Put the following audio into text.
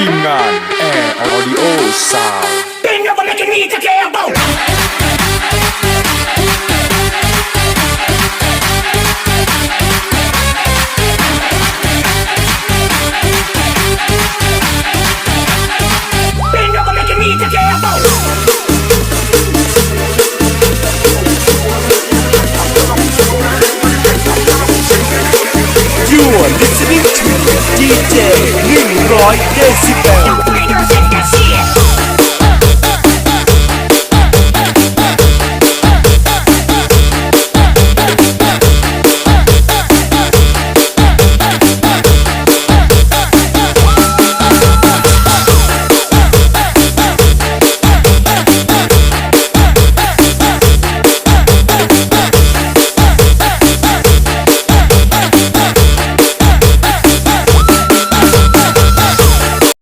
Kingman and Audio Sound. Been never making me to care about. You're listening to DJ 100 Decibel